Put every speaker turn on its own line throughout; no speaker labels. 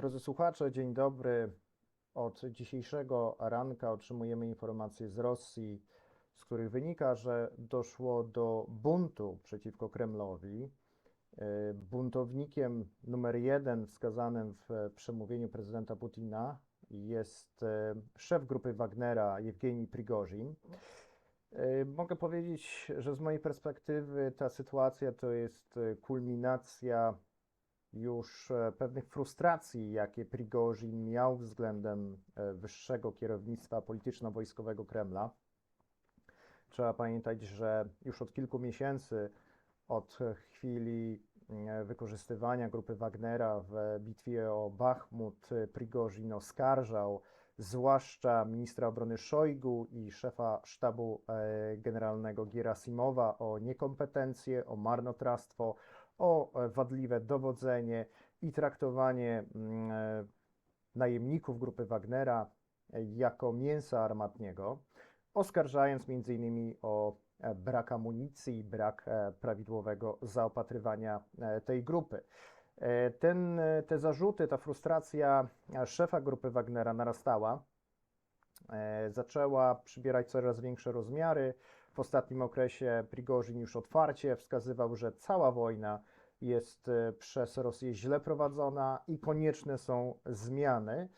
Drodzy słuchacze, dzień dobry. Od dzisiejszego ranka otrzymujemy informacje z Rosji, z których wynika, że doszło do buntu przeciwko Kremlowi. E, Buntownikiem numer jeden wskazanym w przemówieniu prezydenta Putina jest e, szef grupy Wagnera Jewgenij Prigorzin. E, Mogę powiedzieć, że z mojej perspektywy ta sytuacja to jest e, kulminacja już e, pewnych frustracji, jakie Prigorzin miał względem e, wyższego kierownictwa polityczno-wojskowego Kremla. Trzeba pamiętać, że już od kilku miesięcy, od chwili mm, wykorzystywania grupy Wagnera w bitwie o Bachmut, e, Prigorzin oskarżał zwłaszcza ministra obrony Szojgu i szefa sztabu e, generalnego Gierasimowa o niekompetencje, o marnotrawstwo, o e, wadliwe dowodzenie i traktowanie mm, e, najemników grupy Wagnera e, jako mięsa armatniego, oskarżając m.in. o brak amunicji, brak prawidłowego zaopatrywania tej grupy. Ten, te zarzuty, ta frustracja szefa grupy Wagnera narastała, zaczęła przybierać coraz większe rozmiary. W ostatnim okresie Prigorzin już otwarcie wskazywał, że cała wojna jest e, przez Rosję źle prowadzona i konieczne są zmiany,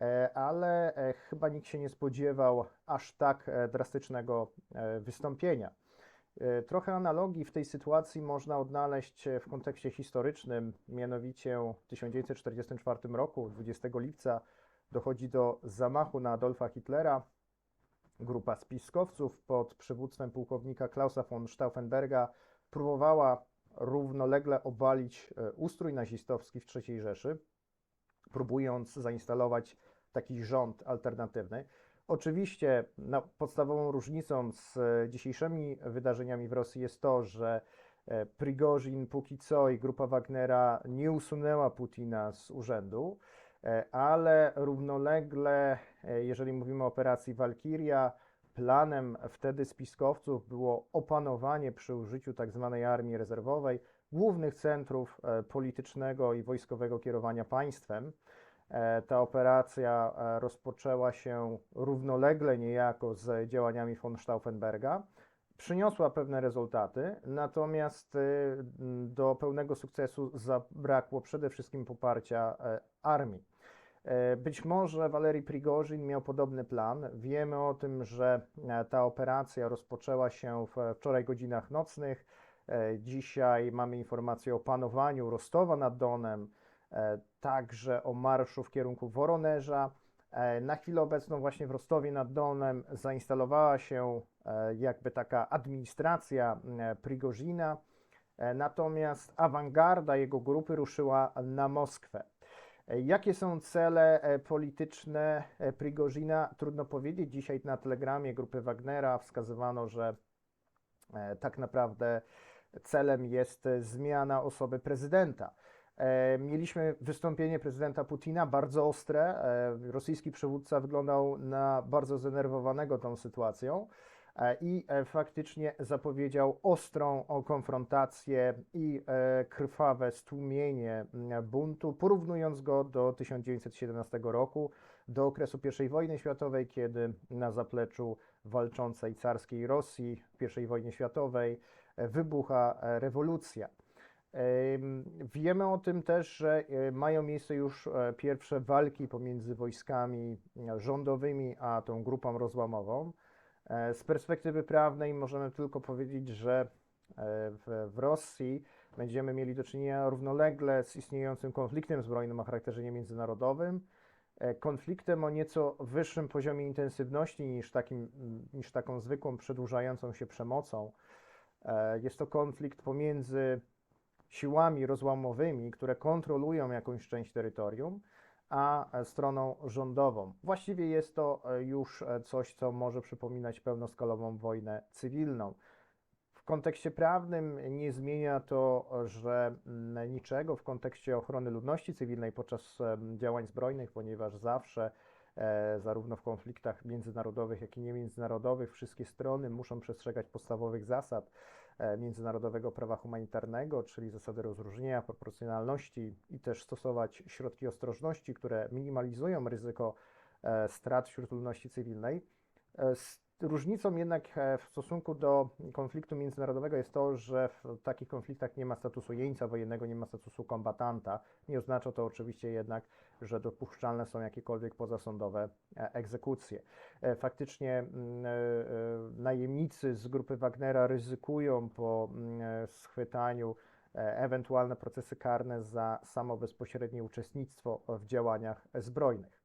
E, ale e, chyba nikt się nie spodziewał aż tak drastycznego wystąpienia. Trochę analogii w tej sytuacji można odnaleźć w kontekście historycznym, mianowicie w 1944 roku, 20 lipca, dochodzi do zamachu na Adolfa Hitlera. Grupa spiskowców pod przywództwem pułkownika Klausa von Stauffenberga próbowała równolegle obalić e, ustrój nazistowski w III Rzeszy, próbując zainstalować taki rząd alternatywny. Oczywiście no, podstawową różnicą z e, dzisiejszymi wydarzeniami w Rosji jest to, że e, Prigorzin póki co i grupa Wagnera nie usunęła Putina z urzędu, ale równolegle, e, jeżeli mówimy o operacji Walkiria, planem wtedy spiskowców było opanowanie przy użyciu tzw. armii rezerwowej głównych centrów e, politycznego i wojskowego kierowania państwem. E, Ta operacja e, rozpoczęła się równolegle niejako z działaniami von Stauffenberga. Przyniosła pewne rezultaty, natomiast y, do pełnego sukcesu zabrakło przede wszystkim poparcia e, armii. E, Być może Walerii Prigorzin miał podobny plan. Wiemy o tym, że e, ta operacja rozpoczęła się w wczoraj godzinach nocnych. Dzisiaj mamy informację o panowaniu Rostowa nad Donem, także o marszu w kierunku Woronerza. Na chwilę obecną właśnie w Rostowie nad Donem zainstalowała się jakby taka administracja e, Prigorzina, e, natomiast awangarda jego grupy ruszyła na Moskwę. E, Jakie są cele e, polityczne e, Prigorzina? Trudno powiedzieć. Dzisiaj na telegramie grupy Wagnera wskazywano, że e, tak naprawdę celem jest e, zmiana osoby prezydenta. E, Mieliśmy wystąpienie prezydenta Putina, bardzo ostre. E, Rosyjski przywódca wyglądał na bardzo zdenerwowanego tą sytuacją e, i e, faktycznie zapowiedział ostrą konfrontację i e, krwawe stłumienie buntu, porównując go do 1917 roku, do okresu I wojny światowej, kiedy na zapleczu walczącej carskiej Rosji w I wojnie światowej e, wybucha e, rewolucja. Em, Wiemy o tym też, że e, mają miejsce już e, pierwsze walki pomiędzy wojskami e, rządowymi a tą grupą rozłamową. E, Z perspektywy prawnej możemy tylko powiedzieć, że e, w, Rosji będziemy mieli do czynienia równolegle z istniejącym konfliktem zbrojnym o charakterze międzynarodowym, e, konfliktem o nieco wyższym poziomie intensywności niż, takim, niż taką zwykłą przedłużającą się przemocą. Jest to konflikt pomiędzy siłami rozłamowymi, które kontrolują jakąś część terytorium, a e, stroną rządową. Właściwie jest to e, już e, coś, co może przypominać pełnoskalową wojnę cywilną. W kontekście prawnym nie zmienia to, że niczego w kontekście ochrony ludności cywilnej podczas działań zbrojnych, ponieważ zawsze, zarówno w konfliktach międzynarodowych, jak i niemiędzynarodowych, wszystkie strony muszą przestrzegać podstawowych zasad. E, międzynarodowego prawa humanitarnego, czyli zasady rozróżnienia, proporcjonalności i też stosować środki ostrożności, które minimalizują ryzyko e, strat wśród ludności cywilnej. E, Różnicą jednak e, w stosunku do konfliktu międzynarodowego jest to, że w takich konfliktach nie ma statusu jeńca wojennego, nie ma statusu kombatanta. Nie oznacza to oczywiście jednak, że dopuszczalne są jakiekolwiek pozasądowe e, egzekucje. E, Faktycznie mm, najemnicy z grupy Wagnera ryzykują po mm, schwytaniu ewentualne procesy karne za samo bezpośrednie uczestnictwo w działaniach zbrojnych.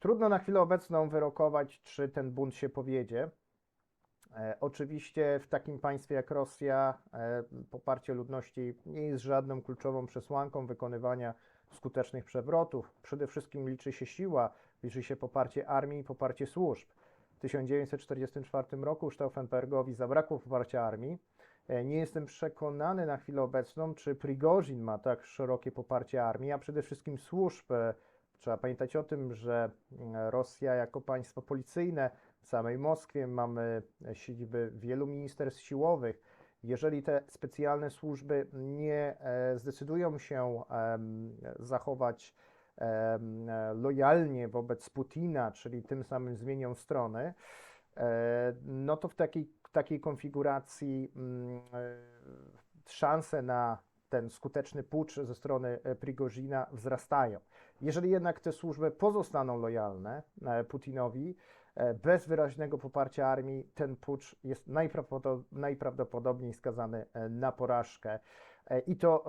Trudno na chwilę obecną wyrokować, czy ten bunt się powiedzie. E, Oczywiście w takim państwie jak Rosja e, poparcie ludności nie jest żadną kluczową przesłanką wykonywania skutecznych przewrotów. Przede wszystkim liczy się siła, liczy się poparcie armii i poparcie służb. W 1944 roku Stauffenbergowi zabrakło poparcia armii. E, Nie jestem przekonany na chwilę obecną, czy Prigorzin ma tak szerokie poparcie armii, a przede wszystkim służb. E, Trzeba pamiętać o tym, że mm, Rosja jako państwo policyjne w samej Moskwie mamy siedziby wielu ministerstw siłowych. Jeżeli te specjalne służby nie e, zdecydują się zachować e, lojalnie wobec Putina, czyli tym samym zmienią strony, e, no to w takiej, takiej konfiguracji mm, e, szanse na ten skuteczny pucz ze strony e, Prigozina wzrastają. Jeżeli jednak te służby pozostaną lojalne e, Putinowi, e, bez wyraźnego poparcia armii, ten pucz jest najprawdopodobniej skazany e, na porażkę. E, I to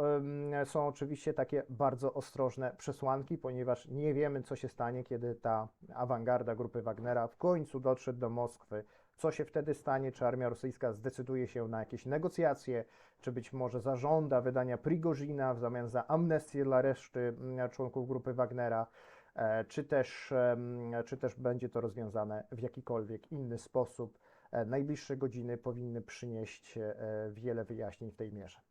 są oczywiście takie bardzo ostrożne przesłanki, ponieważ nie wiemy, co się stanie, kiedy ta awangarda grupy Wagnera w końcu dotrze do Moskwy. Co się wtedy stanie? Czy armia rosyjska zdecyduje się na jakieś negocjacje, czy być może zażąda wydania Prigozina w zamian za amnestię dla reszty członków grupy Wagnera, e, czy też, czy też będzie to rozwiązane w jakikolwiek inny sposób. E, Najbliższe godziny powinny przynieść wiele wyjaśnień w tej mierze.